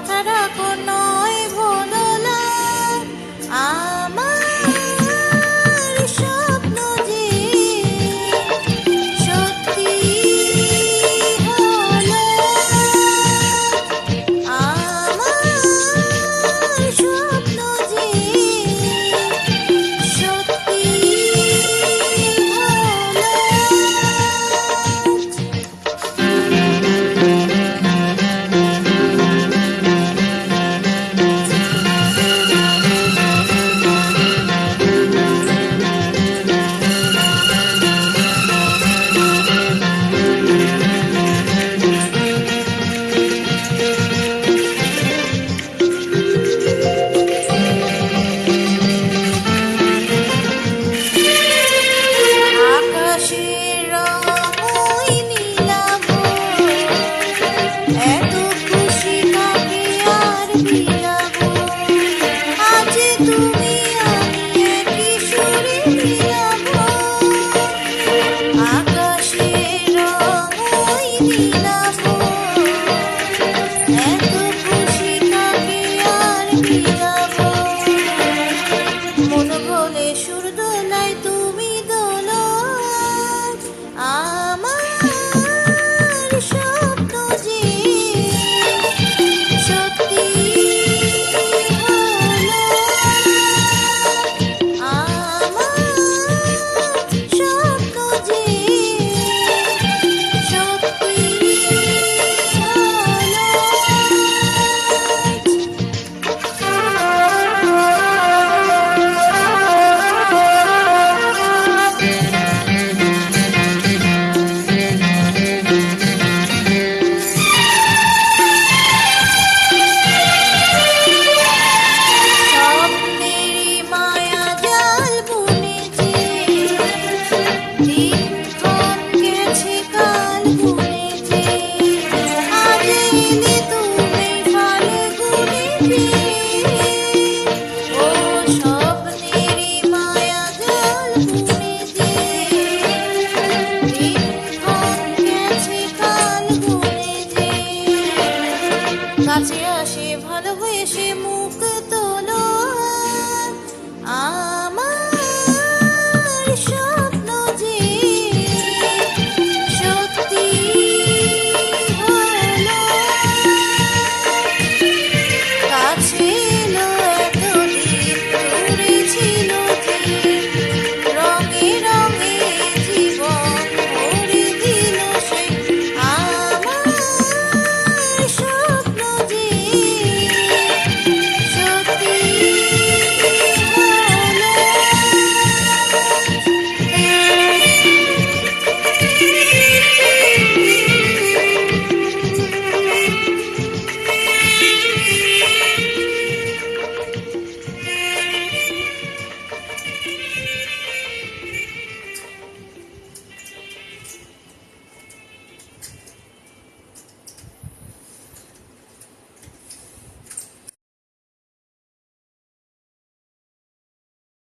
Tataraku Thank you. আসে ভালোবেসে মুখ তোলো। আমার